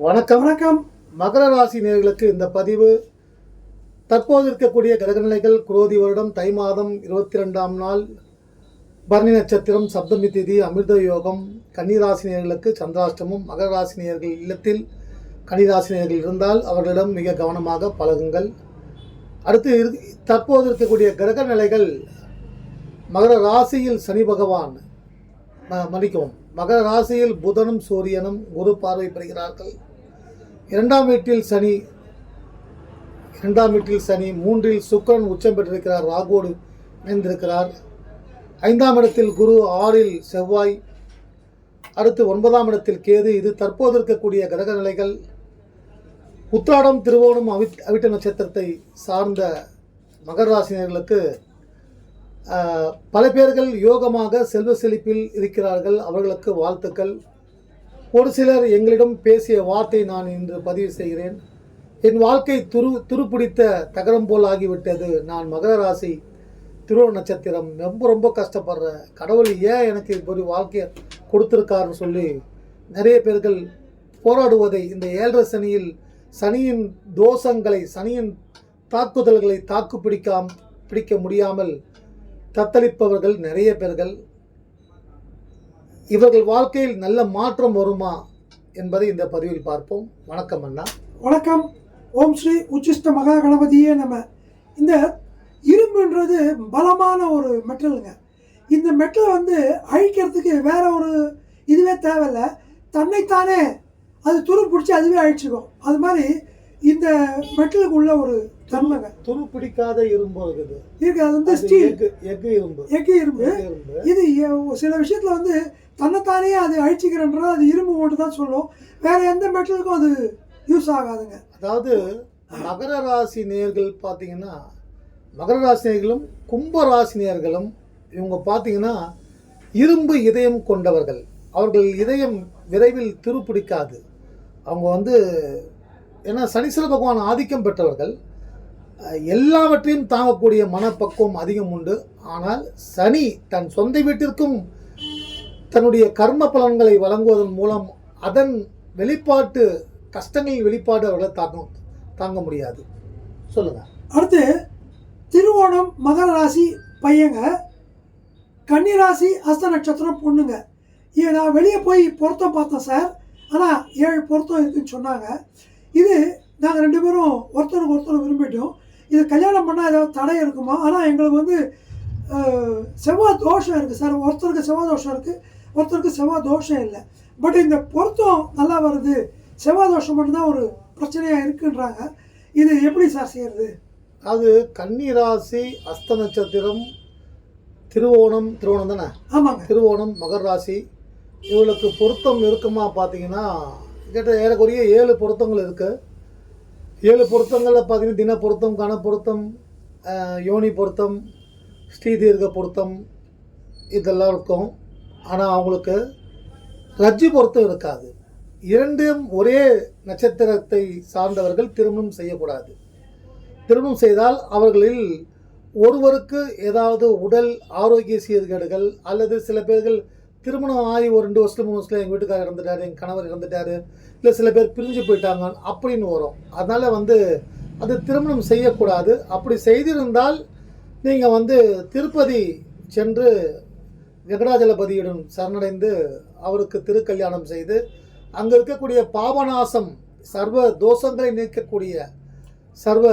வணக்கம் வணக்கம். மகர ராசி நேர்களுக்கு இந்த பதிவு. தற்போது இருக்கக்கூடிய கிரகநிலைகள் குரோதி வருடம் தை மாதம் இருபத்தி ரெண்டாம் நாள் பரணி நட்சத்திரம் சப்தமி திதி அமிர்த யோகம் கன்னிராசி நேயர்களுக்கு சந்திராஷ்டமம் மகர ராசி இல்லத்தில் கன்னிராசினியர்கள் இருந்தால் அவர்களிடம் மிக கவனமாக பழகுங்கள். அடுத்து இரு- தற்போது இருக்கக்கூடிய கிரக நிலைகள் மகர ராசியில் சனி பகவான் மன்னிக்கவும் மகர ராசியில் புதனும் சூரியனும் குரு பார்வை பெறுகிறார்கள். இரண்டாம் வீட்டில் சனி இரண்டாம் வீட்டில் சனி மூன்றில் சுக்கிரன் உச்சம் பெற்றிருக்கிறார் ராகுவோடு இணைந்திருக்கிறார். ஐந்தாம் இடத்தில் குரு ஆறில் செவ்வாய் அடுத்து ஒன்பதாம் இடத்தில் கேது. இது தற்போது இருக்கக்கூடிய கிரக நிலைகள். உத்திராடம் திருவோணம் அவிட் அவிட்ட நட்சத்திரத்தை சார்ந்த மகர ராசினியர்களுக்கு பல பேர்கள் யோகமாக செல்வ செழிப்பில் இருக்கிறார்கள். அவர்களுக்கு வாழ்த்துக்கள். ஒரு சிலர் எங்களிடம் பேசிய வார்த்தை நான் இன்று பதிவு செய்கிறேன். என் வாழ்க்கை துரு துருப்பிடித்த தகரம் போல் ஆகிவிட்டது. நான் மகர ராசி திருவ நட்சத்திரம். ரொம்ப ரொம்ப கஷ்டப்படுறேன் கடவுள் ஏன் எனக்கு இப்படி வாழ்க்கையை கொடுத்துருக்காருன்னு சொல்லி நிறைய பேர்கள் போராடுவதை இந்த ஏழரை சனியில் சனியின் தோஷங்களை சனியின் தாக்குதல்களை தாக்கு பிடிக்காம பிடிக்க முடியாமல் தத்தளிப்பவர்கள் நிறைய பேர்கள். இவர்கள் வாழ்க்கையில் நல்ல மாற்றம் வருமா என்பதை இந்த பதிவில் பார்ப்போம். வணக்கம் அண்ணா. வணக்கம். ஓம் ஸ்ரீ உச்சிஷ்ட மகா கணபதியே நம்ம இந்த இரும்புன்றது பலமான ஒரு மெட்டலுங்க. இந்த மெட்டலை வந்து அழிக்கிறதுக்கு வேற ஒரு இதுவே தேவையில்லை. தன்னைத்தானே அது துரு பிடிச்சி அதுவே அழிச்சிக்கும் அது மாதிரி இந்த மெட்டலுக்கு உள்ள ஒரு தன்மைங்க துரு பிடிக்காத இரும்பு இருக்குது. இருக்கு அது வந்து ஸ்டீல் எஃகு இரும்பு. எஃகு இரும்பு. இது சில விஷயத்தில் வந்து தன்னைத்தானே அது அழிச்சிக்கிறன்றது அது இரும்பு மட்டும் தான் சொல்லும். வேற எந்த மெட்டலுக்கும் அது யூஸ் ஆகாதுங்க. அதாவது மகர ராசி நேயர்கள் பார்த்தீங்கன்னா மகர ராசி நேயர்களும் கும்ப ராசி நேயர்களும் இவங்க பார்த்தீங்கன்னா இரும்பு இதயம் கொண்டவர்கள். அவர்கள் இதயம் விரைவில் துருப்பிடிக்காது. அவங்க வந்து ஏன்னா சனீஸ்வர பகவான் ஆதிக்கம் பெற்றவர்கள். எல்லாவற்றையும் தாங்கக்கூடிய மனப்பக்குவம் அதிகம் உண்டு. ஆனால் சனி தன் சொந்த வீட்டிற்கும் தன்னுடைய கர்ம பலன்களை வழங்குவதன் மூலம் அதன் வெளிப்பாட்டு கஷ்டங்களின் வெளிப்பாடு அவர்களை தாங்க தாங்க முடியாது. சொல்லுங்க. அடுத்து திருவோணம் மகர ராசி பையங்க. கன்னிராசி அஸ்த நட்சத்திரம் பொண்ணுங்க. இது நான் வெளியே போய் பொருத்தம் பார்த்தேன் சார். ஆனால் ஏழு பொருத்தம் இருக்குதுன்னு சொன்னாங்க. இது நாங்கள் ரெண்டு பேரும் ஒருத்தருக்கு ஒருத்தர் விரும்பிட்டோம். இது கல்யாணம் பண்ணால் ஏதாவது தடை இருக்குமா? ஆனால் எங்களுக்கு வந்து செவ்வாய் தோஷம் இருக்குது சார். ஒருத்தருக்கு செவ்வாய் தோஷம் இருக்குது ஒருத்தருக்கு செவ்வாய் தோஷம் இல்லை. பட் இந்த பொருத்தம் நல்லா வருது. செவ்வாய் தோஷம் மட்டும்தான் ஒரு பிரச்சனையாக இருக்குன்றாங்க. இது எப்படி சார் செய்யறது? அது கன்னி ராசி அஸ்த நட்சத்திரம் திருவோணம் திருவோணம் தானே? ஆமாங்க. திருவோணம் மகர ராசி. இவளுக்கு பொருத்தம் இருக்குமா பார்த்தீங்கன்னா கிட்ட ஏறக்குறைய ஏழு பொருத்தங்கள் இருக்குது ஏழு பொருத்தங்களில் பார்த்தீங்கன்னா தின பொருத்தம் கண பொருத்தம் யோனி பொருத்தம் ஸ்ரீதீர்க்க பொருத்தம் இதெல்லாம் இருக்கும். ஆனால் அவங்களுக்கு ரஜ்ஜு பொருத்தம் இருக்காது. இரண்டும் ஒரே நட்சத்திரத்தை சார்ந்தவர்கள் திருமணம் செய்யக்கூடாது. திருமணம் செய்தால் அவர்களில் ஒருவருக்கு ஏதாவது உடல் ஆரோக்கிய சீர்கேடுகள் அல்லது சில பேர்கள் திருமணம் ஆகி ஒரு ரெண்டு வருஷத்துல மூணு வருஷத்துல எங்கள் வீட்டுக்காரர் இறந்துட்டாரு எங்கள் கணவர் இறந்துட்டாரு இல்லை சில பேர் பிரிஞ்சு போயிட்டாங்க அப்படின்னு வரும். அதனால் வந்து அது திருமணம் செய்யக்கூடாது. அப்படி செய்திருந்தால் நீங்கள் வந்து திருப்பதி சென்று வெங்கடாஜலபதியுடன் சரணடைந்து அவருக்கு திருக்கல்யாணம் செய்து அங்கே இருக்கக்கூடிய பாபநாசம் சர்வ தோஷங்களை நீக்கக்கூடிய சர்வ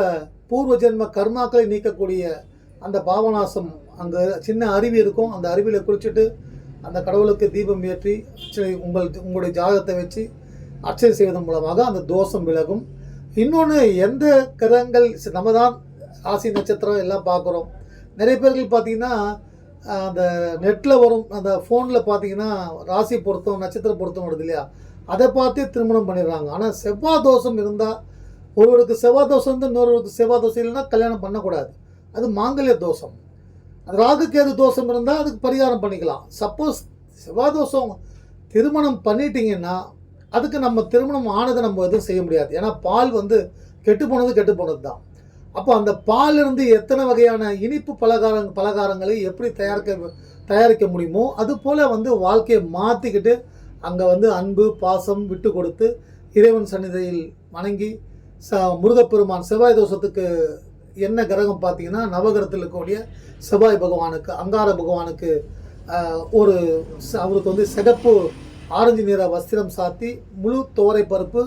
பூர்வ ஜென்ம கர்மாக்களை நீக்கக்கூடிய அந்த பாவநாசம் அங்கே சின்ன அருவி இருக்கும். அந்த அருவியில் குளிச்சுட்டு அந்த கடவுளுக்கு தீபம் ஏற்றி அர்ச்சனை உங்கள் உங்களுடைய ஜாதகத்தை வச்சு அர்ச்சனை செய்வதன் மூலமாக அந்த தோஷம் விலகும். இன்னொன்று எந்த கிரகங்கள் நம்ம தான் ராசி நட்சத்திரம் எல்லாம் பார்க்குறோம். நிறைய பேர்கள் பார்த்தீங்கன்னா அந்த நெட்டில் வரும் அந்த ஃபோனில் பார்த்தீங்கன்னா ராசி பொருத்தம் நட்சத்திர பொருத்தம் வருது இல்லையா? அதை பார்த்தே திருமணம் பண்ணிடுறாங்க. ஆனால் செவ்வாய் தோஷம் இருந்தால் ஒருவருக்கு செவ்வாய் தோஷம் வந்து இன்னொருவருக்கு செவ்வாய் தோஷம் இல்லைன்னா கல்யாணம் பண்ணக்கூடாது. அது மாங்கல்ய தோஷம். அது ராகு கேது தோஷம் இருந்தால் அதுக்கு பரிகாரம் பண்ணிக்கலாம். சப்போஸ் செவ்வாய் தோஷம் திருமணம் பண்ணிட்டீங்கன்னா அதுக்கு நம்ம திருமணம் ஆனதை நம்ம எதுவும் செய்ய முடியாது. ஏன்னா பால் வந்து கெட்டு போனது கெட்டு போனது தான் அப்போ அந்த பாலிருந்து எத்தனை வகையான இனிப்பு பலகாரம் பலகாரங்களை எப்படி தயாரிக்க தயாரிக்க முடியுமோ அது போல் வந்து வாழ்க்கையை மாற்றிக்கிட்டு அங்கே வந்து அன்பு பாசம் விட்டு கொடுத்து இறைவன் சந்நிதியில் வணங்கி ச முருகப்பெருமான் செவ்வாய் தோஷத்துக்கு என்ன கிரகம் பார்த்தீங்கன்னா நவகிரகத்தில் இருக்கக்கூடிய செவ்வாய் பகவானுக்கு அங்கார பகவானுக்கு ஒரு அவருக்கு வந்து சிகப்பு ஆரஞ்சு நிற வஸ்திரம் சாத்தி முழு தோரை பருப்பு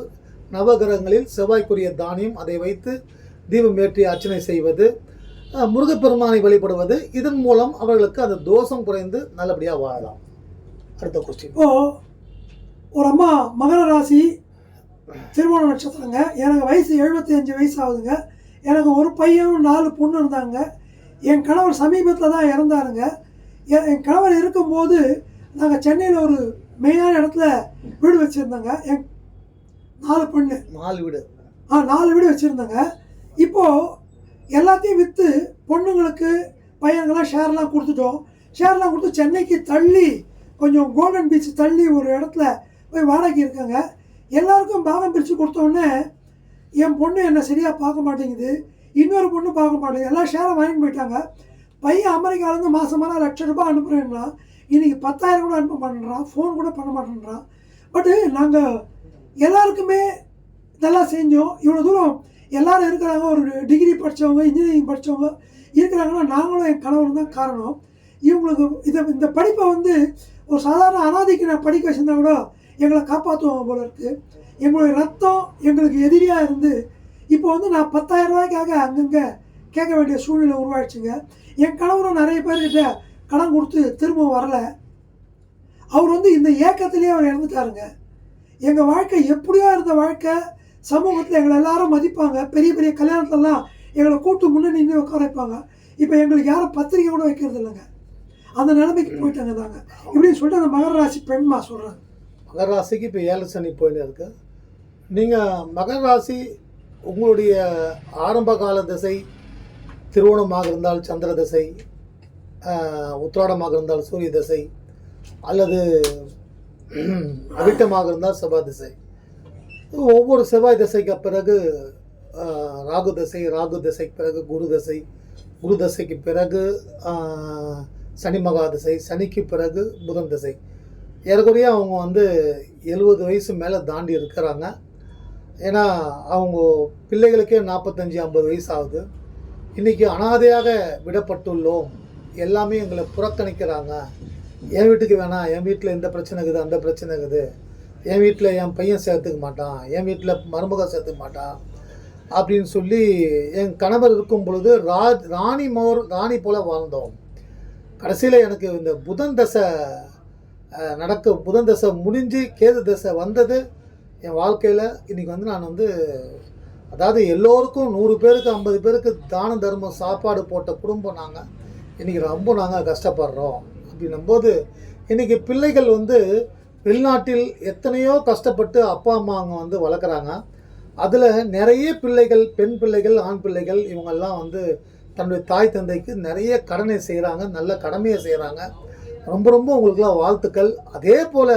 நவகிரகங்களில் செவ்வாய்க்குரிய தானியம் அதை வைத்து தீபம் ஏற்றி அர்ச்சனை செய்வது முருகப்பெருமானை வழிபடுவது இதன் மூலம் அவர்களுக்கு அந்த தோஷம் குறைந்து நல்லபடியாக வாழலாம். அடுத்த கொஸ்டின் இப்போ ஒரு அம்மா மகர ராசி திருமண நட்சத்திரங்க எனக்கு வயசு எழுபத்தி அஞ்சு வயசு ஆகுதுங்க. எனக்கு ஒரு பையன் நாலு பொண்ணு இருந்தாங்க. என் கணவர் சமீபத்தில் தான் இறந்தாருங்க. என் கணவர் இருக்கும்போது நாங்கள் சென்னையில் ஒரு மெயினான இடத்துல வீடு வச்சுருந்தோங்க. என் நாலு பொண்ணு. நாலு வீடு. ஆ நாலு வீடு வச்சுருந்தேங்க. இப்போது எல்லாத்தையும் விற்று பொண்ணுங்களுக்கு பையனுங்கெல்லாம் ஷேர்லாம் கொடுத்துட்டோம். ஷேர்லாம் கொடுத்து சென்னைக்கு தள்ளி கொஞ்சம் கோல்டன் பீச் தள்ளி ஒரு இடத்துல போய் வாடகைக்கு இருக்காங்க. எல்லாருக்கும் பாகம் பிரித்து கொடுத்தோடனே என் பொண்ணு என்னை சரியாக பார்க்க மாட்டேங்குது. இன்னொரு பொண்ணு பார்க்க மாட்டேங்குது. எல்லாம் ஷேரை வாங்கிட்டு போயிட்டாங்க. பையன் அமெரிக்காலேருந்து மாதமான லட்ச ரூபாய் அனுப்புகிறேன்னா இன்றைக்கி பத்தாயிரம் கூட அனுப்ப மாட்டேன்றான். ஃபோன் கூட பண்ண மாட்டேன்றான். பட்டு நாங்கள் எல்லாருக்குமே நல்லா செஞ்சோம். இவ்வளோ தூரம் எல்லோரும் இருக்கிறாங்க. ஒரு டிகிரி படித்தவங்க இன்ஜினியரிங் படித்தவங்க இருக்கிறாங்கன்னா நாங்களும் என் கணவரும் தான் காரணம். இவங்களுக்கு இதை இந்த படிப்பை வந்து ஒரு சாதாரண அனாதைக்கு நான் படிக்க வச்சிருந்தா கூட எங்களை காப்பாற்றுவோம் போல இருக்குது எங்களுடைய ரத்தம் எங்களுக்கு எதிரியாக இருந்து இப்போ வந்து நான் பத்தாயிரம் ரூபாய்க்காக அங்கங்கே கேட்க வேண்டிய சூழ்நிலை உருவாயிடுச்சுங்க. என் கணவரும் நிறைய பேர்கிட்ட கடன் கொடுத்து திரும்ப வரல. அவர் வந்து இந்த ஏக்கத்திலேயே அவர் இறந்துட்டாருங்க. எங்கள் வாழ்க்கை எப்படியோ இருந்த வாழ்க்கை. சமூகத்தில் எங்களை எல்லாரும் மதிப்பாங்க. பெரிய பெரிய கல்யாணத்துலலாம் எங்களை கூட்டு முன்னே நின்று உட்கார வைப்பாங்க. இப்போ எங்களுக்கு யாரும் பத்திரிக்கை கூட வைக்கிறது இல்லைங்க. அந்த நிலைமைக்கு போயிட்டாங்க தாங்க. இப்படின்னு சொல்லிட்டு அந்த மகர ராசி பெண்மா சொல்கிறாங்க மகர ராசிக்கு இப்போ ஏழு சனி போயின்னு இருக்கு. நீங்கள் மகர ராசி உங்களுடைய ஆரம்ப கால திசை திருவோணமாக இருந்தால் சந்திர திசை உத்திராடமாக இருந்தால் சூரிய திசை அல்லது அவிட்டமாக இருந்தால் செவ்வாய் திசை. ஒவ்வொரு செவ்வாய் திசைக்கு பிறகு ராகு திசை ராகு திசைக்கு பிறகு குரு திசை குரு திசைக்கு பிறகு சனி மகா திசை சனிக்கு பிறகு புதன் திசை. ஏறக்குறைய அவங்க வந்து எழுபது வயசு மேலே தாண்டி இருக்கிறாங்க. ஏன்னா அவங்க பிள்ளைகளுக்கே நாற்பத்தஞ்சு ஐம்பது வயசு ஆகுது இன்றைக்கி அனாதையாக விடப்பட்டுள்ளோம். எல்லாமே எங்களை புறக்கணிக்கிறாங்க. என் வீட்டுக்கு வேணாம் என் வீட்டில் இந்த பிரச்சனை இருக்குது அந்த பிரச்சனை இருக்குது என் வீட்டில் என் பையன் சேர்த்துக்க மாட்டான். என் வீட்டில் மருமக சேர்த்துக்க மாட்டான். அப்படின்னு சொல்லி என் கணவர் இருக்கும் பொழுது ராஜ் ராணி மோர் ராணி போல் வாழ்ந்தோம். கடைசியில் எனக்கு இந்த புதன் தசை நடக்க புதன் தசை முடிஞ்சு கேது தசை வந்தது. என் வாழ்க்கையில் இன்றைக்கி வந்து நான் வந்து அதாவது எல்லோருக்கும் நூறு பேருக்கு ஐம்பது பேருக்கு தான தர்மம் சாப்பாடு போட்ட குடும்பம் நாங்கள் இன்றைக்கி ரொம்ப நாங்கள் கஷ்டப்படுறோம். அப்படின்னும்போது இன்றைக்கி பிள்ளைகள் வந்து வெளிநாட்டில் எத்தனையோ கஷ்டப்பட்டு அப்பா அம்மா அவங்க வந்து வளர்க்குறாங்க. அதில் நிறைய பிள்ளைகள் பெண் பிள்ளைகள் ஆண் பிள்ளைகள் இவங்கெல்லாம் வந்து தன்னுடைய தாய் தந்தைக்கு நிறைய கடனை செய்கிறாங்க நல்ல கடமையை செய்கிறாங்க ரொம்ப ரொம்ப உங்களுக்குலாம் வாழ்த்துக்கள். அதே போல்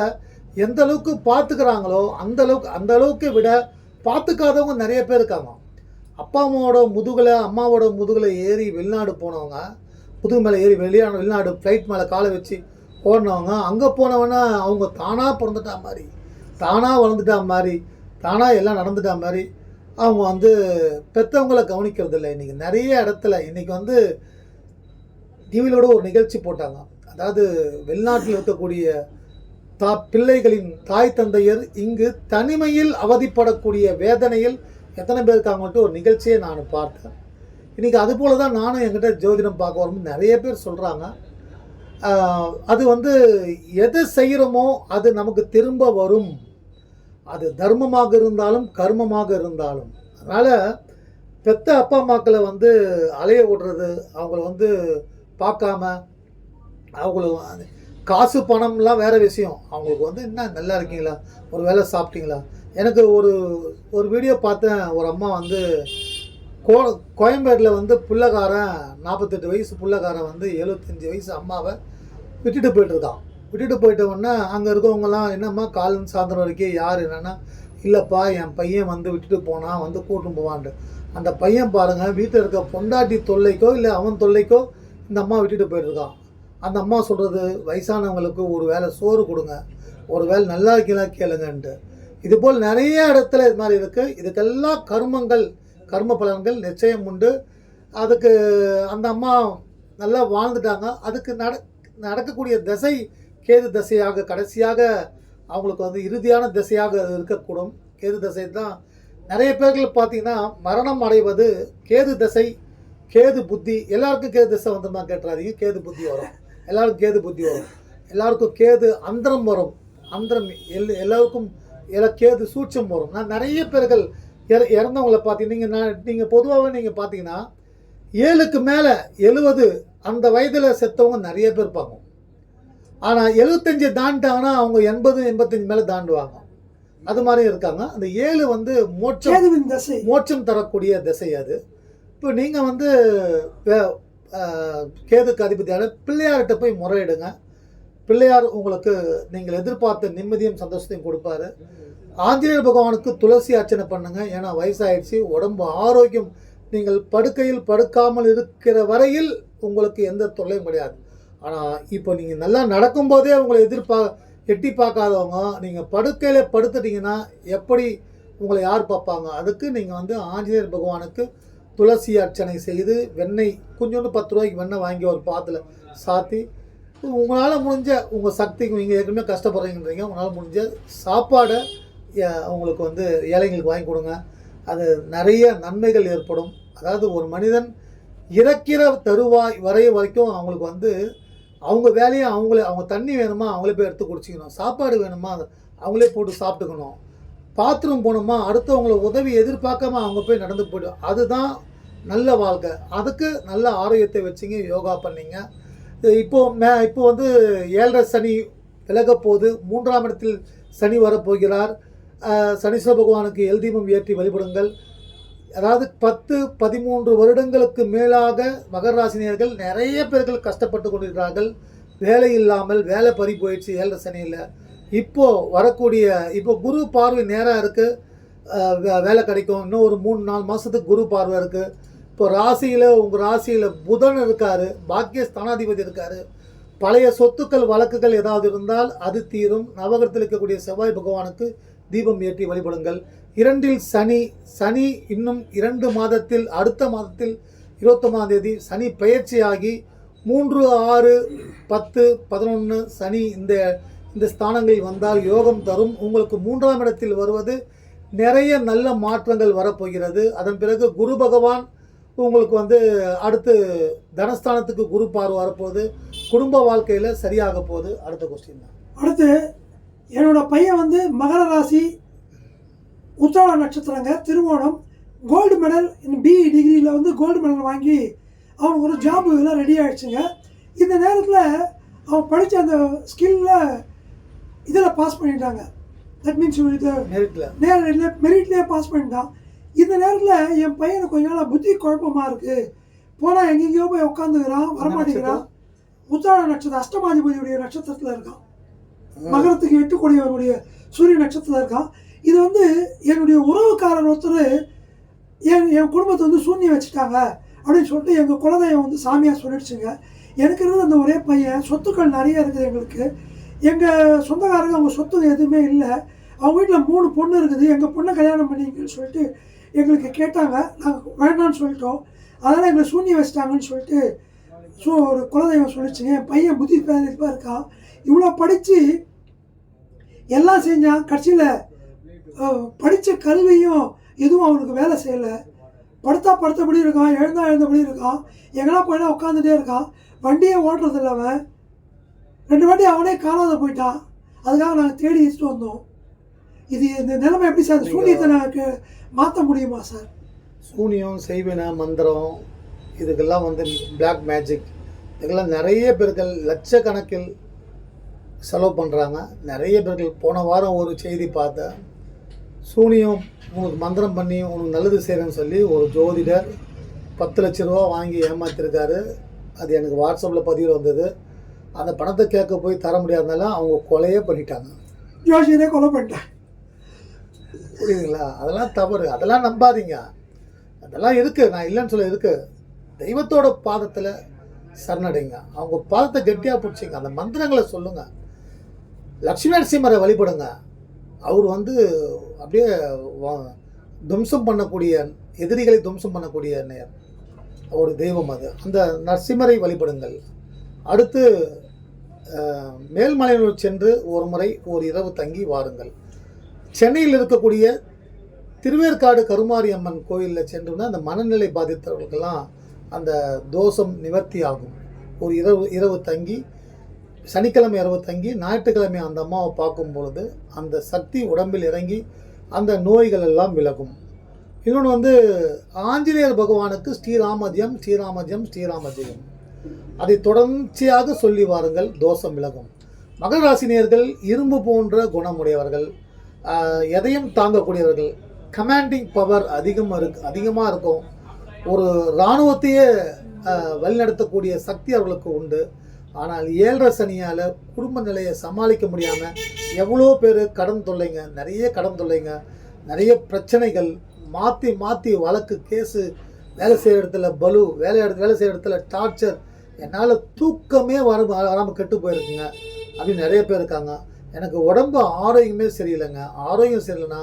எந்த அளவுக்கு பார்த்துக்கிறாங்களோ அந்த அளவுக்கு அந்த அளவுக்கு விட பார்த்துக்காதவங்க நிறைய பேர் இருக்காங்க. அப்பா அம்மாவோட முதுகில் அம்மாவோட முதுகில் ஏறி வெளிநாடு போனவங்க முதுகு மேலே ஏறி வெளியான வெளிநாடு ஃப்ளைட் மேலே காலை வச்சு ஓடினவங்க அங்கே போனவனா அவங்க தானாக பிறந்துட்டா மாதிரி தானாக வளர்ந்துட்டா மாதிரி தானாக எல்லாம் நடந்துட்டா மாதிரி அவங்க வந்து பெற்றவங்களை கவனிக்கிறது இல்லை. இன்றைக்கி நிறைய இடத்துல இன்றைக்கி வந்து டிவியிலோட ஒரு நிகழ்ச்சி போட்டாங்க. அதாவது வெளிநாட்டில் இருக்கக்கூடிய தா பிள்ளைகளின் தாய் தந்தையர் இங்கு தனிமையில் அவதிப்படக்கூடிய வேதனையில் எத்தனை பேர் இருக்காங்கன்ட்டு ஒரு நிகழ்ச்சியை நான் பார்த்தேன். இன்றைக்கி அதுபோல் தான் நானும் என்கிட்ட ஜோதிடம் பார்க்க வரும்போது நிறைய பேர் சொல்கிறாங்க அது வந்து எது செய்கிறோமோ அது நமக்கு திரும்ப வரும். அது தர்மமாக இருந்தாலும் கர்மமாக இருந்தாலும். அதனால் பெத்த அப்பா அம்மாக்களை வந்து அலைய விடுறது அவங்கள வந்து பார்க்காம அவங்கள காசு பணம்லாம் வேறு விஷயம். அவங்களுக்கு வந்து என்ன நல்லா இருக்கீங்களா? ஒரு வேளை சாப்பிட்டீங்களா? எனக்கு ஒரு ஒரு வீடியோ பார்த்தேன். ஒரு அம்மா வந்து கோ கோயம்பேட்டில் வந்து புள்ளக்காரன் நாற்பத்தெட்டு வயசு புள்ளக்காரன் வந்து எழுபத்தஞ்சி வயசு அம்மாவை விட்டுட்டு போயிட்டுருக்கான் விட்டுட்டு போயிட்ட உடனே அங்கே இருக்கவங்கலாம் என்னம்மா காலன் சாயந்தரம் வரைக்கும் யார் என்னென்னா இல்லைப்பா என் பையன் வந்து விட்டுட்டு போனான் வந்து கூட்டின்னு போவான்ட்டு. அந்த பையன் பாருங்கள் வீட்டில் இருக்க பொண்டாட்டி தொல்லைக்கோ இல்லை அவன் தொல்லைக்கோ இந்த அம்மா விட்டுட்டு போயிட்டுருக்கான் அந்த அம்மா சொல்கிறது வயசானவங்களுக்கு ஒரு வேளை சோறு கொடுங்க ஒரு வேளை நல்லா இருக்கீங்களா கேளுங்கன்ட்டு. இதுபோல் நிறைய இடத்துல இது மாதிரி இருக்குது இதுக்கெல்லாம் கர்மங்கள் கர்ம பலன்கள் நிச்சயம் உண்டு. அதுக்கு அந்த அம்மா நல்லா வாழ்ந்துட்டாங்க. அதுக்கு நட நடக்கக்கூடிய திசை கேது திசையாக கடைசியாக அவங்களுக்கு வந்து இறுதியான திசையாக அது இருக்கக்கூடும். கேது திசை தான். நிறைய பேர்கள் பார்த்தீங்கன்னா மரணம் அடைவது கேது திசை கேது புத்தி. எல்லாருக்கும் கேது திசை வந்துருமா கேட்டுறாதீங்க. கேது புத்தி வரும். எல்லாருக்கும் கேது புத்தி வரும். எல்லாருக்கும் கேது அந்தரம் வரும். அந்தரம் எல் எல்லாருக்கும் எல்லா கேது சூட்சம் வரும். நான் நிறைய பேர்கள் இற இறந்தவங்கள பார்த்தீங்கன்னா நீங்கள் நான் நீங்கள் பொதுவாகவே நீங்கள் பார்த்தீங்கன்னா ஏழுக்கு மேலே எழுவது அந்த வயதில் செத்தவங்க நிறைய பேர் இருப்பாங்க ஆனால் எழுபத்தஞ்சு தாண்டிட்டாங்கன்னா அவங்க எண்பது எண்பத்தஞ்சு மேலே தாண்டுவாங்க. அது மாதிரி இருக்காங்க. அந்த ஏழு வந்து மோட்சம் மோட்சம் தரக்கூடிய திசை அது. இப்போ நீங்கள் வந்து கேதுக்கு அதிபதியான பிள்ளையார்கிட்ட போய் முறையிடுங்க. பிள்ளையார் உங்களுக்கு நீங்கள் எதிர்பார்த்த நிம்மதியும் சந்தோஷத்தையும் கொடுப்பாரு. ஆஞ்சநேயர் பகவானுக்கு துளசி அர்ச்சனை பண்ணுங்க. ஏன்னா வயசாயிடுச்சு. உடம்பு ஆரோக்கியம். நீங்கள் படுக்கையில் படுக்காமல் இருக்கிற வரையில் உங்களுக்கு எந்த தொல்லையும் கிடையாது. ஆனால் இப்போ நீங்கள் நல்லா நடக்கும்போதே உங்களை எதிர்பா எட்டி பார்க்காதவங்க நீங்கள் படுக்கையில் படுத்துட்டீங்கன்னா எப்படி உங்களை யார் பார்ப்பாங்க? அதுக்கு நீங்கள் வந்து ஆஞ்சநேயர் பகவானுக்கு துளசி அர்ச்சனை செய்து வெண்ணெய் கொஞ்சோண்டு பத்து ரூபாய்க்கு வெண்ணெய் வாங்கி ஒரு பாத்தில் சாத்தி உங்களால் முடிஞ்ச உங்கள் சக்திக்கு நீங்கள் ஏற்கனவே கஷ்டப்படுறீங்கன்றீங்க உங்களால் முடிஞ்ச சாப்பாடை அவங்களுக்கு உங்களுக்கு வந்து ஏழைங்களுக்கு வாங்கி கொடுங்க. அது நிறைய நன்மைகள் ஏற்படும். அதாவது ஒரு மனிதன் இறக்கிற தருவாய் வரைய வரைக்கும் அவங்களுக்கு வந்து அவங்க வேலையை அவங்களே அவங்க தண்ணி வேணுமா அவங்களே போய் எடுத்து குடிச்சிக்கணும். சாப்பாடு வேணுமா அதை அவங்களே போட்டு சாப்பிட்டுக்கணும். பாத்ரூம் போனோமா அடுத்தவங்கள உதவி எதிர்பார்க்காம அவங்க போய் நடந்து போய்டும் அதுதான் நல்ல வாழ்க்கை. அதுக்கு நல்ல ஆரோக்கியத்தை வச்சிங்க யோகா பண்ணிங்க. இப்போ மே இப்போ வந்து ஏழரை சனி விலக போது மூன்றாம் இடத்தில் சனி வரப்போகிறார். சனீஸ்வர பகவானுக்கு எல்தீபம் ஏற்றி வழிபடுங்கள். அதாவது பத்து பதிமூன்று வருடங்களுக்கு மேலாக மகர ராசினியர்கள் நிறைய பேர்கள் கஷ்டப்பட்டு கொண்டிருக்கிறார்கள். வேலை இல்லாமல் வேலை பறி போயிடுச்சு ஏழரை சனியில். இப்போ வரக்கூடிய இப்போ குரு பார்வை நேராக இருக்குது வேலை கிடைக்கும். இன்னும் ஒரு மூணு நாலு மாதத்துக்கு குரு பார்வை இருக்குது இப்போ ராசியில் உங்கள் ராசியில் புதன் இருக்கார் பாக்கிய ஸ்தானாதிபதி இருக்கார். பழைய சொத்துக்கள் வழக்குகள் ஏதாவது இருந்தால் அது தீரும். நவகரத்தில் இருக்கக்கூடிய செவ்வாய் பகவானுக்கு தீபம் ஏற்றி வழிபடுங்கள். இரண்டில் சனி சனி இன்னும் இரண்டு மாதத்தில் அடுத்த மாதத்தில் இருபத்தொம்பதாம் தேதி சனி பயிற்சியாகி மூன்று ஆறு பத்து பதினொன்று சனி இந்த இந்த ஸ்தானங்களில் வந்தால் யோகம் தரும். உங்களுக்கு மூன்றாம் இடத்தில் வருவது நிறைய நல்ல மாற்றங்கள் வரப்போகிறது. அதன் பிறகு குரு பகவான் உங்களுக்கு வந்து அடுத்து தனஸ்தானத்துக்கு குரு பார்வை வரப்போகுது. குடும்ப வாழ்க்கையில் சரியாக போகுது. அடுத்த கொஸ்டின் தான். அடுத்து என்னோடய பையன் வந்து மகர ராசி உத்திராட நட்சத்திரங்க திருவோணம் கோல்டு மெடல் பிஇ டிகிரியில் வந்து கோல்டு மெடல் வாங்கி அவனுக்கு ஒரு ஜாப் இதெல்லாம் ரெடி ஆகிடுச்சுங்க இந்த நேரத்தில் அவன் படித்த அந்த ஸ்கில்லில் இதில் பாஸ் பண்ணிட்டாங்க. தட் மீன்ஸ் இது மெரிட்டில் நேரில் மெரிட்லேயே பாஸ் பண்ணிட்டான். இந்த நேரத்தில் என் பையனுக்கு கொஞ்ச நாளாக புத்தி குழப்பமாக இருக்குது போனால் எங்கெங்கேயோ போய் உட்காந்துக்கிறான் வரமாட்டேங்கிறான். உத்திராட நட்சத்திரம் அஷ்டமாதிபதியுடைய நட்சத்திரத்தில் இருக்கான். மகரத்துக்கு எட்டுக்கூடியவருடைய சூரிய நட்சத்திரத்தில் இருக்கான். இது வந்து என்னுடைய உறவுக்காரர் ஒருத்தர் என் என் குடும்பத்தை வந்து சூன்யம் வச்சுட்டாங்க அப்படின்னு சொல்லிட்டு எங்கள் குலதெய்வம் வந்து சாமியார் சொல்லிடுச்சுங்க. எனக்கு இருந்த அந்த ஒரே பையன். சொத்துக்கள் நிறைய இருக்குது எங்களுக்கு. எங்கள் சொந்தக்காரங்க அவங்க சொத்து எதுவுமே இல்லை. அவங்க வீட்டில் மூணு பொண்ணு இருக்குது. எங்கள் பொண்ணை கல்யாணம் பண்ணிங்கன்னு சொல்லிட்டு எங்களுக்கு கேட்டாங்க. நாங்கள் வேண்டாம்னு சொல்லிட்டோம். அதனால் எங்களை சூன்யம் வச்சிட்டாங்கன்னு சொல்லிட்டு ஸோ ஒரு குலதெய்வம் சொல்லிச்சுங்க என் பையன் புத்தி பேரப்பாக இருக்கான். இவ்வளோ படித்து எல்லாம் செஞ்சான். கடைசியில் படித்த கல்வியும் எதுவும் அவனுக்கு வேலை செய்யலை. படுத்தா படுத்தபடி இருக்கான். எழுந்தா எழுந்தபடி இருக்கான். எங்கனா போயினா உட்காந்துட்டே இருக்கான். வண்டியே ஓட்டுறது இல்லை அவன். ரெண்டு வாட்டி அவனே காணாத போயிட்டான். அதுக்காக நாங்கள் தேடி வச்சுட்டு வந்தோம். இது இந்த நிலைமை எப்படி சார்? சூனியத்தை நாங்கள் மாற்ற முடியுமா சார்? சூனியம் செய்வினை மந்திரம் இதுக்கெல்லாம் வந்து பிளாக் மேஜிக் இதுக்கெல்லாம் நிறைய பேர்கள் லட்சக்கணக்கில் செலவு பண்ணுறாங்க நிறைய பேர்கள் போன வாரம் ஒரு செய்தி பார்த்தேன். சூனியம் உனக்கு மந்திரம் பண்ணி உனக்கு நல்லது செய்கிறேன்னு சொல்லி ஒரு ஜோதிடர் பத்து லட்ச ரூபா வாங்கி ஏமாத்திருக்காரு. அது எனக்கு வாட்ஸ்அப்பில் பதிவில் வந்தது. அந்த பணத்தை கேட்க போய் தர முடியாதனால அவங்க கொலையே பண்ணிட்டாங்க. ஜோசியரே கொலை பண்ணிட்டேன் புரியுதுங்களா? அதெல்லாம் தவறு. அதெல்லாம் நம்பாதீங்க. அதெல்லாம் இருக்குது நான் இல்லைன்னு சொல்ல இருக்குது தெய்வத்தோட பாதத்தில் சரணடைங்க. அவங்க பாதத்தை கெட்டியாக பிடிச்சிங்க. அந்த மந்திரங்களை சொல்லுங்கள் லக்ஷ்மி நரசிம்மரை வழிபடுங்க. அவர் வந்து அப்படியே துவம்சம் பண்ணக்கூடிய எதிரிகளை துவம்சம் பண்ணக்கூடிய நேர். ஒரு தெய்வம் அது. அந்த நரசிம்மரை வழிபடுங்கள். அடுத்து மேல்மலையூர் சென்று ஒரு முறை ஒரு இரவு தங்கி வாருங்கள். சென்னையில் இருக்கக்கூடிய திருவேற்காடு கருமாரி அம்மன் கோயிலில் சென்றோம்னா அந்த மனநிலை பாதித்தவர்களுக்கெல்லாம் அந்த தோஷம் நிவர்த்தி ஆகும் ஒரு இரவு இரவு தங்கி சனிக்கிழமை இரவு தங்கி ஞாயிற்றுக்கிழமை அந்த அம்மாவை பார்க்கும் பொழுது அந்த சக்தி உடம்பில் இறங்கி அந்த நோய்கள் எல்லாம் விலகும். இன்னொன்று வந்து ஆஞ்சநேயர் பகவானுக்கு ஸ்ரீராமஜயம் ஸ்ரீராமஜயம் ஸ்ரீராமஜெயம். அதை தொடர்ச்சியாக சொல்லி வாருங்கள் தோஷம் விலகும். மகர ராசினியர்கள் இரும்பு போன்ற குணமுடையவர்கள் எதையும் தாங்கக்கூடியவர்கள் கமாண்டிங் பவர் அதிகமாக இருக்கு அதிகமாக இருக்கும். ஒரு இராணுவத்தையே வழிநடத்தக்கூடிய சக்தி அவர்களுக்கு உண்டு. ஆனால் ஏழரை சனியால் குடும்ப நிலையை சமாளிக்க முடியாமல் எவ்வளோ பேர் கடன் தொல்லைங்க நிறைய கடன் தொல்லைங்க நிறைய பிரச்சனைகள் மாற்றி மாற்றி வழக்கு கேஸு வேலை செய்கிற இடத்துல பலு வேலை வேலை செய்கிற இடத்துல டார்ச்சர் என்னால் தூக்கமே வர வராமல் கெட்டு போயிருக்குங்க. அப்படின்னு நிறைய பேர் இருக்காங்க. எனக்கு உடம்பு ஆரோக்கியமே சரியில்லைங்க. ஆரோக்கியம் சரியில்லைன்னா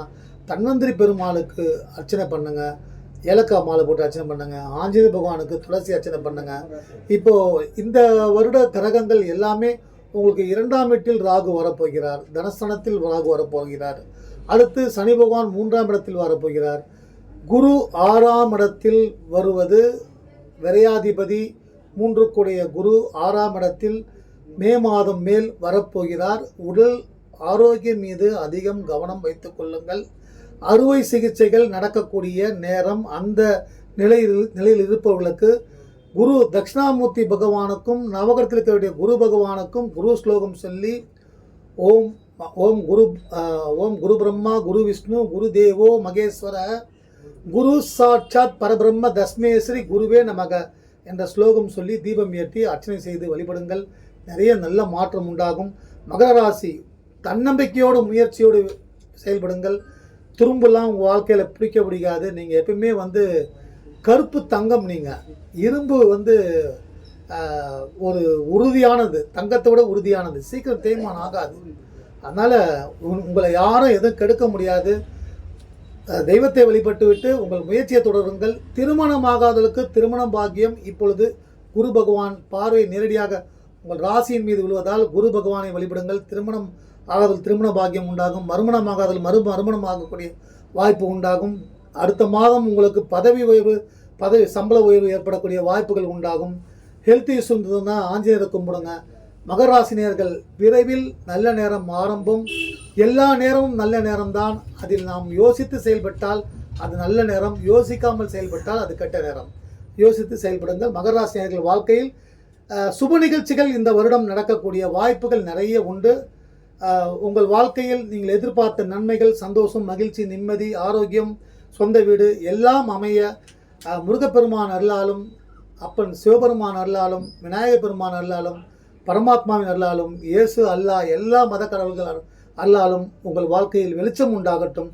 தன்வந்திரி பெருமாளுக்கு அர்ச்சனை பண்ணுங்க. ஏலக்காய் மாலை போட்டு அர்ச்சனை பண்ணுங்க. ஆஞ்சநேய பகவானுக்கு துளசி அர்ச்சனை பண்ணுங்க. இப்போது இந்த வருட கிரகங்கள் எல்லாமே உங்களுக்கு இரண்டாம் வீட்டில் ராகு வரப்போகிறார். தனஸ்தானத்தில் ராகு வரப்போகிறார். அடுத்து சனி பகவான் மூன்றாம் இடத்தில் வரப்போகிறார். குரு ஆறாம் இடத்தில் வருவது விரையாதிபதி மூன்று கூடிய குரு ஆறாம் இடத்தில் மே மாதம் மேல் வரப்போகிறார். உடல் ஆரோக்கியம் மீது அதிகம் கவனம் வைத்துக் கொள்ளுங்கள். அறுவை சிகிச்சைகள் நடக்கக்கூடிய நேரம் அந்த நிலையில் நிலையில் இருப்பவர்களுக்கு குரு தட்சிணாமூர்த்தி பகவானுக்கும் நவகரத்தில் இருக்கக்கூடிய குரு பகவானுக்கும் குரு ஸ்லோகம் சொல்லி ஓம் ஓம் குரு ஓம் குரு பிரம்மா குரு விஷ்ணு குரு தேவோ மகேஸ்வர குரு சாட்சாத் பரபிரம்ம தஸ்மேஸ்வரி குருவே நமக. என்ற ஸ்லோகம் சொல்லி தீபம் ஏற்றி அர்ச்சனை செய்து வழிபடுங்கள். நிறைய நல்ல மாற்றம் உண்டாகும். மகர ராசி தன்னம்பிக்கையோடு முயற்சியோடு செயல்படுங்கள். துரும்புலாம் உங்கள் வாழ்க்கையில் பிடிக்க முடியாது நீங்கள் எப்பயுமே வந்து கருப்பு தங்கம் நீங்கள் இரும்பு வந்து ஒரு உறுதியானது தங்கத்தோட உறுதியானது. சீக்கிரம் தேய்மானம் ஆகாது. அதனால் உங்களை யாரும் எதுவும் கெடுக்க முடியாது. தெய்வத்தை வழிபட்டுவிட்டு உங்கள் முயற்சியை தொடருங்கள். திருமணமாகாதவர்களுக்கு திருமணம் பாக்கியம் இப்பொழுது குரு பகவான் பார்வை நேரடியாக உங்கள் ராசியின் மீது விழுவதால் குரு பகவானை வழிபடுங்கள். திருமணம் ஆகாதல் திருமண பாக்கியம் உண்டாகும். மறுமணமாகாதல் மறு மறுமணம் ஆகக்கூடிய வாய்ப்பு உண்டாகும். அடுத்த மாதம் உங்களுக்கு பதவி உயர்வு பதவி சம்பள உயர்வு ஏற்படக்கூடிய வாய்ப்புகள் உண்டாகும். ஹெல்த் இஷ்யூ இருந்ததுன்னா ஆஞ்சநேயரை கும்பிடுங்க. மகராசினியர்கள் விரைவில் நல்ல நேரம் ஆரம்பம். எல்லா நேரமும் நல்ல நேரம்தான். அதில் நாம் யோசித்து செயல்பட்டால் அது நல்ல நேரம். யோசிக்காமல் செயல்பட்டால் அது கெட்ட நேரம். யோசித்து செயல்படுங்கள். மகராசினியர்கள் வாழ்க்கையில் சுப நிகழ்ச்சிகள் இந்த வருடம் நடக்கக்கூடிய வாய்ப்புகள் நிறைய உண்டு. உங்கள் வாழ்க்கையில் நீங்கள் எதிர்பார்த்த நன்மைகள் சந்தோஷம் மகிழ்ச்சி நிம்மதி ஆரோக்கியம் சொந்த வீடு எல்லாம் அமைய முருகப்பெருமான் அருளாலும் அப்பன் சிவபெருமான் அருளாலும் விநாயகர் பெருமான் அருளாலும் பரமாத்மாவின் அல்லாலும் இயேசு அல்லாஹ் எல்லா மத கடவுள்கள் அல்லாலும் உங்கள் வாழ்க்கையில் வெளிச்சம் உண்டாகட்டும்.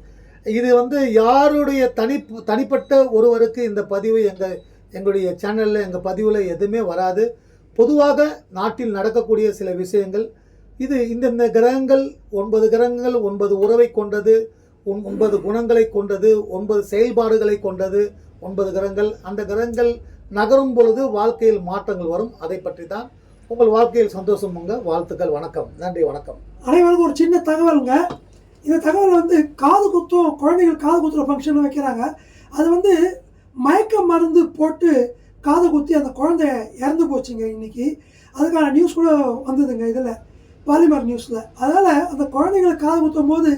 இது வந்து யாருடைய தனி தனிப்பட்ட ஒருவருக்கு இந்த பதிவு எங்கள் எங்களுடைய சேனலில் எங்கள் பதிவில் எதுவுமே வராது. பொதுவாக நாட்டில் நடக்கக்கூடிய சில விஷயங்கள் இது இந்தந்த கிரகங்கள் ஒன்பது கிரகங்கள் ஒன்பது உறவை கொண்டது ஒன்பது குணங்களை கொண்டது ஒன்பது செயல்பாடுகளை கொண்டது ஒன்பது கிரகங்கள். அந்த கிரகங்கள் நகரும் பொழுது வாழ்க்கையில் மாற்றங்கள் வரும். அதை பற்றி தான் உங்கள் வாழ்க்கையில் சந்தோஷம் உங்க வாழ்த்துக்கள் வணக்கம். நன்றி வணக்கம். அனைவருக்கும் ஒரு சின்ன தகவலுங்க. இந்த தகவல் வந்து காது குத்தும் குழந்தைகள் காது குத்துற ஃபங்க்ஷன் வைக்கிறாங்க. அது வந்து மயக்க மருந்து போட்டு காது குத்தி அந்த குழந்தை இறந்து போச்சுங்க இன்னைக்கு. அதுக்கான நியூஸ் கூட வந்ததுங்க இதில் பாலிமர் நியூஸில் அதனால் அந்த குழந்தைங்களை காது குத்தும் போது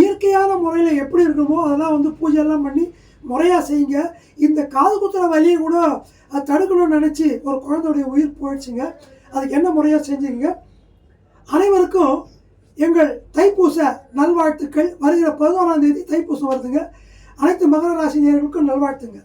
இயற்கையான முறையில் எப்படி இருக்கணுமோ அதெல்லாம் வந்து பூஜையெல்லாம் பண்ணி முறையாக செய்யுங்க. இந்த காது குத்துற வழியை கூட அது தடுக்கணும்னு நினச்சி ஒரு குழந்தையுடைய உயிர் போயிடுச்சுங்க. அதுக்கு என்ன முறையாக செஞ்சீங்க? அனைவருக்கும் எங்கள் தைப்பூச நல்வாழ்த்துக்கள். வருகிற பதினோராம் தேதி தைப்பூசம் வருதுங்க. அனைத்து மகர ராசி நேர்களுக்கும் நல்வாழ்த்துங்க.